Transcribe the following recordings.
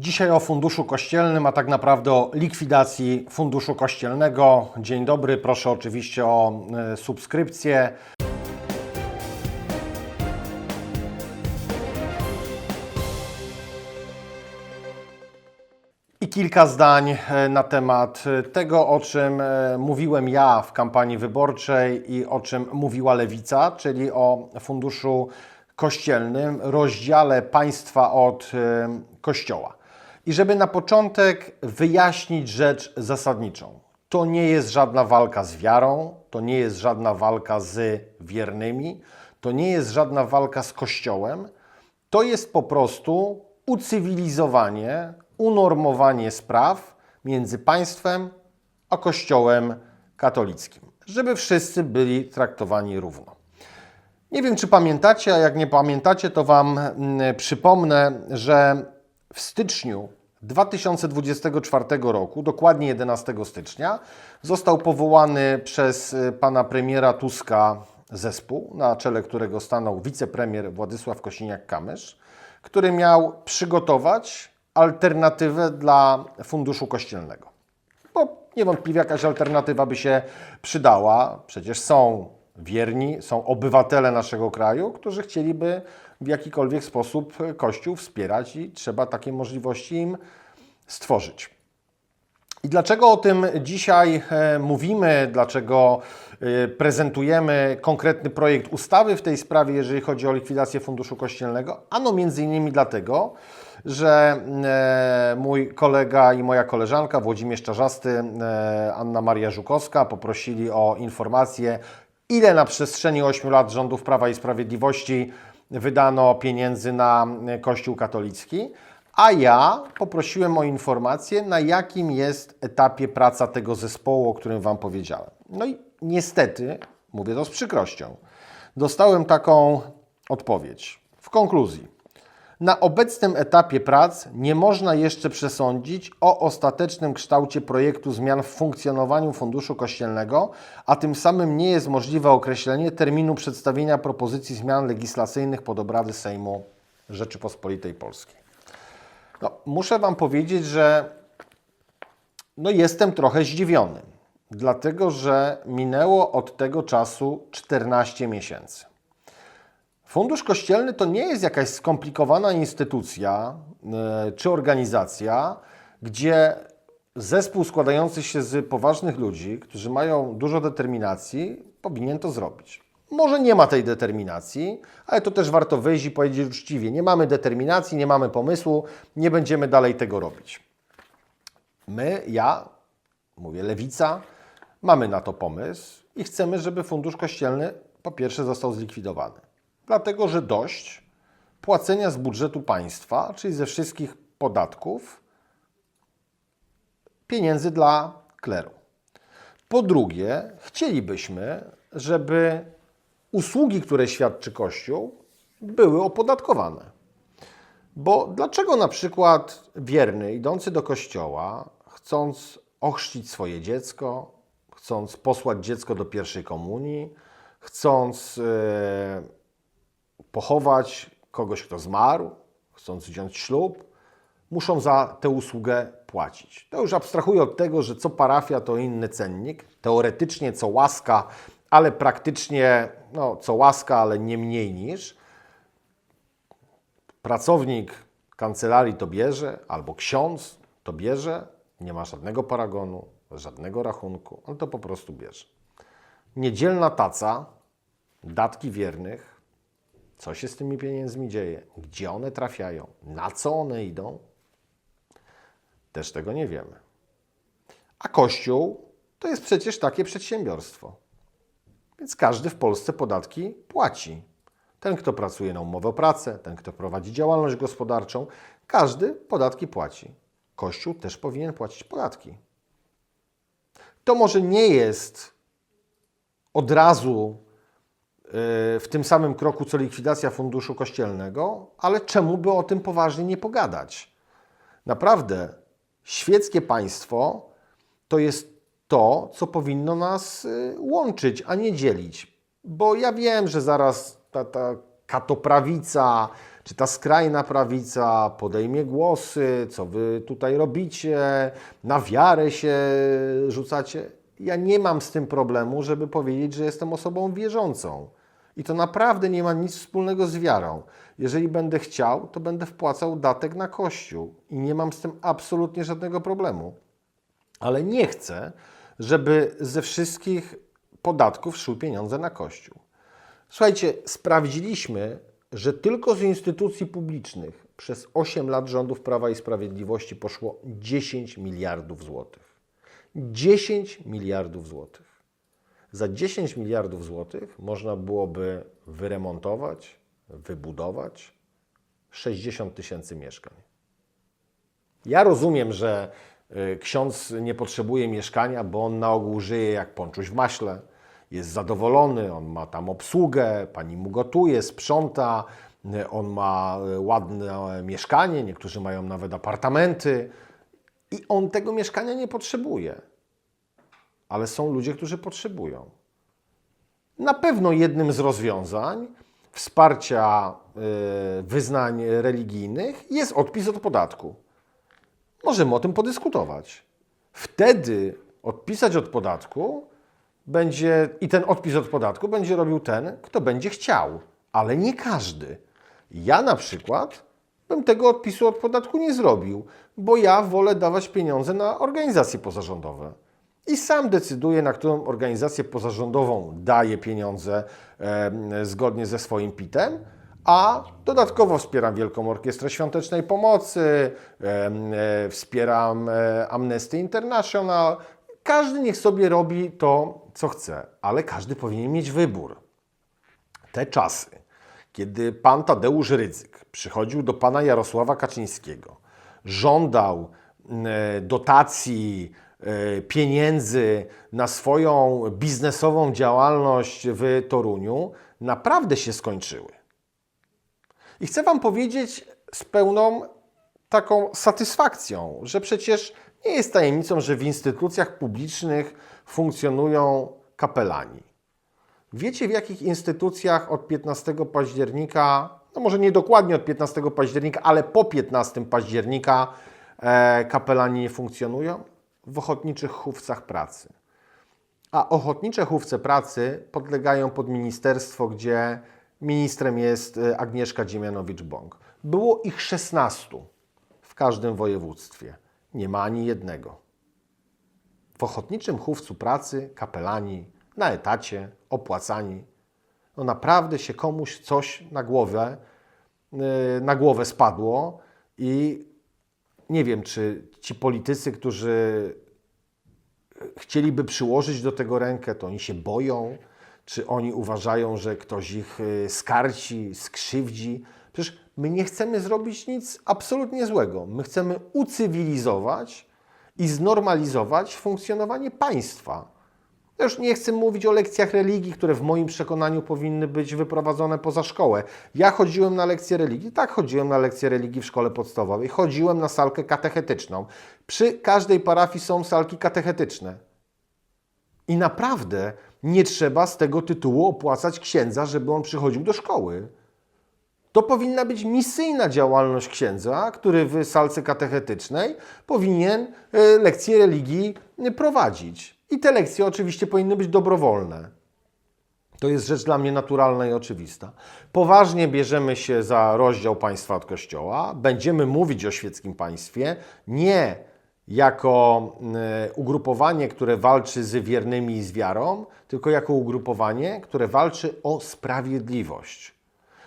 Dzisiaj o Funduszu Kościelnym, a tak naprawdę o likwidacji Funduszu Kościelnego. Dzień dobry, proszę oczywiście o e, subskrypcję. I kilka zdań e, na temat e, tego, o czym mówiłem ja w kampanii wyborczej i o czym mówiła Lewica, czyli o Funduszu Kościelnym, rozdziale państwa od Kościoła. I żeby na początek wyjaśnić rzecz zasadniczą. To nie jest żadna walka z wiarą, to nie jest żadna walka z wiernymi, to nie jest żadna walka z Kościołem, to jest po prostu ucywilizowanie, unormowanie spraw między państwem a Kościołem katolickim, żeby wszyscy byli traktowani równo. Nie wiem, czy pamiętacie, a jak nie pamiętacie, to Wam mm, przypomnę, że w styczniu 2024 roku, dokładnie 11 stycznia, został powołany przez y, pana premiera Tuska zespół, na czele którego stanął wicepremier Władysław Kosiniak-Kamysz, który miał przygotować alternatywę dla Funduszu Kościelnego. Bo niewątpliwie jakaś alternatywa by się przydała. Przecież są wierni, są obywatele naszego kraju, którzy chcieliby w jakikolwiek sposób Kościół wspierać i trzeba takie możliwości im stworzyć. I dlaczego o tym dzisiaj e, mówimy, dlaczego e, prezentujemy konkretny projekt ustawy w tej sprawie, jeżeli chodzi o likwidację Funduszu Kościelnego? Ano między innymi dlatego, że e, mój kolega i moja koleżanka Włodzimierz Czarzasty, Anna Maria Żukowska poprosili o informację, ile na przestrzeni 8 lat rządów Prawa i Sprawiedliwości wydano pieniędzy na e, Kościół katolicki, a ja poprosiłem o informację, na jakim jest etapie praca tego zespołu, o którym Wam powiedziałem. No i niestety, mówię to z przykrością, dostałem taką odpowiedź. W konkluzji, na obecnym etapie prac nie można jeszcze przesądzić o ostatecznym kształcie projektu zmian w funkcjonowaniu Funduszu Kościelnego, a tym samym nie jest możliwe określenie terminu przedstawienia propozycji zmian legislacyjnych pod obrady Sejmu Rzeczypospolitej Polskiej. No, muszę Wam powiedzieć, że no jestem trochę zdziwiony, dlatego że minęło od tego czasu 14 miesięcy. Fundusz Kościelny to nie jest jakaś skomplikowana instytucja e, czy organizacja, gdzie zespół składający się z poważnych ludzi, którzy mają dużo determinacji, powinien to zrobić. Może nie ma tej determinacji, ale to też warto wyjść i powiedzieć uczciwie: nie mamy determinacji, nie mamy pomysłu, nie będziemy dalej tego robić. My, ja, mówię lewica, mamy na to pomysł i chcemy, żeby Fundusz Kościelny po pierwsze został zlikwidowany. Dlatego, że dość płacenia z budżetu państwa, czyli ze wszystkich podatków, pieniędzy dla kleru. Po drugie, chcielibyśmy, żeby usługi, które świadczy Kościół, były opodatkowane. Bo dlaczego na przykład wierny idący do kościoła, chcąc ochrzcić swoje dziecko, chcąc posłać dziecko do pierwszej komunii, chcąc e, pochować kogoś, kto zmarł, chcąc wziąć ślub, muszą za tę usługę płacić. To już abstrahuję od tego, że co parafia to inny cennik, teoretycznie co łaska, ale praktycznie no, co łaska, ale nie mniej niż. Pracownik kancelarii to bierze, albo ksiądz to bierze, nie ma żadnego paragonu, żadnego rachunku, on to po prostu bierze. Niedzielna taca, datki wiernych, co się z tymi pieniędzmi dzieje, gdzie one trafiają, na co one idą, też tego nie wiemy. A Kościół to jest przecież takie przedsiębiorstwo. Więc każdy w Polsce podatki płaci. Ten, kto pracuje na umowę o pracę, ten, kto prowadzi działalność gospodarczą, każdy podatki płaci. Kościół też powinien płacić podatki. To może nie jest od razu w tym samym kroku co likwidacja funduszu kościelnego, ale czemu by o tym poważnie nie pogadać? Naprawdę, świeckie państwo to jest to, co powinno nas y, łączyć, a nie dzielić. Bo ja wiem, że zaraz ta, ta katoprawica, czy ta skrajna prawica podejmie głosy, co wy tutaj robicie, na wiarę się rzucacie. Ja nie mam z tym problemu, żeby powiedzieć, że jestem osobą wierzącą. I to naprawdę nie ma nic wspólnego z wiarą. Jeżeli będę chciał, to będę wpłacał datek na kościół i nie mam z tym absolutnie żadnego problemu. Ale nie chcę, żeby ze wszystkich podatków szły pieniądze na kościół. Słuchajcie, sprawdziliśmy, że tylko z instytucji publicznych przez 8 lat rządów Prawa i Sprawiedliwości poszło 10 miliardów złotych. 10 miliardów złotych. Za 10 miliardów złotych można byłoby wyremontować, wybudować 60 tysięcy mieszkań. Ja rozumiem, że y, ksiądz nie potrzebuje mieszkania, bo on na ogół żyje jak ponczuś w maśle. Jest zadowolony, on ma tam obsługę, pani mu gotuje, sprząta, y, on ma y, ładne mieszkanie, niektórzy mają nawet apartamenty i on tego mieszkania nie potrzebuje. Ale są ludzie, którzy potrzebują. Na pewno jednym z rozwiązań wsparcia y, wyznań religijnych jest odpis od podatku. Możemy o tym podyskutować. Wtedy odpisać od podatku będzie i ten odpis od podatku będzie robił ten, kto będzie chciał, ale nie każdy. Ja na przykład bym tego odpisu od podatku nie zrobił, bo ja wolę dawać pieniądze na organizacje pozarządowe. I sam decyduję, na którą organizację pozarządową daję pieniądze e, zgodnie ze swoim PIT-em, a dodatkowo wspieram Wielką Orkiestrę Świątecznej Pomocy, e, e, wspieram e, Amnesty International. Każdy niech sobie robi to, co chce, ale każdy powinien mieć wybór. Te czasy, kiedy pan Tadeusz Rydzyk przychodził do pana Jarosława Kaczyńskiego, żądał e, dotacji, pieniędzy na swoją biznesową działalność w Toruniu, naprawdę się skończyły. I chcę Wam powiedzieć z pełną taką satysfakcją, że przecież nie jest tajemnicą, że w instytucjach publicznych funkcjonują kapelani. Wiecie, w jakich instytucjach od 15 października, no może nie dokładnie od 15 października, ale po 15 października e, kapelani nie funkcjonują? W ochotniczych chówcach pracy. A ochotnicze chówce pracy podlegają pod ministerstwo, gdzie ministrem jest e, Agnieszka Dziemianowicz-Bąk. Było ich 16 w każdym województwie. Nie ma ani jednego. W ochotniczym chówcu pracy kapelani na etacie, opłacani. No naprawdę się komuś coś na głowę, yy, na głowę spadło i nie wiem, czy ci politycy, którzy chcieliby przyłożyć do tego rękę, to oni się boją, czy oni uważają, że ktoś ich y, skarci, skrzywdzi. Przecież my nie chcemy zrobić nic absolutnie złego. My chcemy ucywilizować i znormalizować funkcjonowanie państwa. Ja już nie chcę mówić o lekcjach religii, które w moim przekonaniu powinny być wyprowadzone poza szkołę. Ja chodziłem na lekcje religii, tak chodziłem na lekcje religii w szkole podstawowej, chodziłem na salkę katechetyczną. Przy każdej parafii są salki katechetyczne. I naprawdę nie trzeba z tego tytułu opłacać księdza, żeby on przychodził do szkoły. To powinna być misyjna działalność księdza, który w salce katechetycznej powinien e, lekcje religii e, prowadzić. I te lekcje oczywiście powinny być dobrowolne. To jest rzecz dla mnie naturalna i oczywista. Poważnie bierzemy się za rozdział państwa od kościoła. Będziemy mówić o świeckim państwie nie jako e, ugrupowanie, które walczy z wiernymi i z wiarą, tylko jako ugrupowanie, które walczy o sprawiedliwość.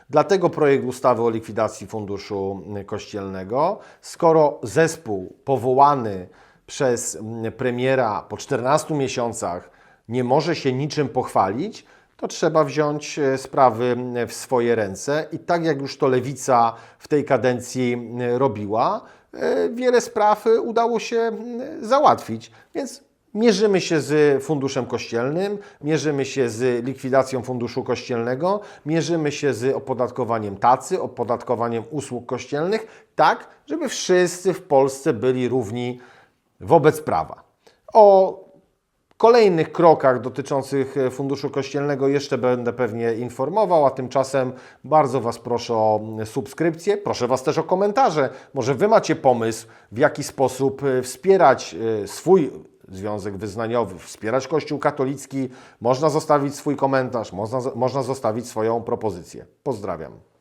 Dlatego projekt ustawy o likwidacji funduszu kościelnego, skoro zespół powołany przez premiera po 14 miesiącach nie może się niczym pochwalić, to trzeba wziąć e, sprawy w swoje ręce i tak jak już to lewica w tej kadencji robiła, e, wiele spraw udało się załatwić. Więc mierzymy się z funduszem kościelnym, mierzymy się z likwidacją funduszu kościelnego, mierzymy się z opodatkowaniem tacy, opodatkowaniem usług kościelnych, tak, żeby wszyscy w Polsce byli równi wobec prawa. O kolejnych krokach dotyczących e, Funduszu Kościelnego jeszcze będę pewnie informował, a tymczasem bardzo Was proszę o subskrypcję, proszę Was też o komentarze. Może Wy macie pomysł, w jaki sposób e, wspierać e, swój związek wyznaniowy, wspierać Kościół katolicki. Można zostawić swój komentarz, można, można zostawić swoją propozycję. Pozdrawiam.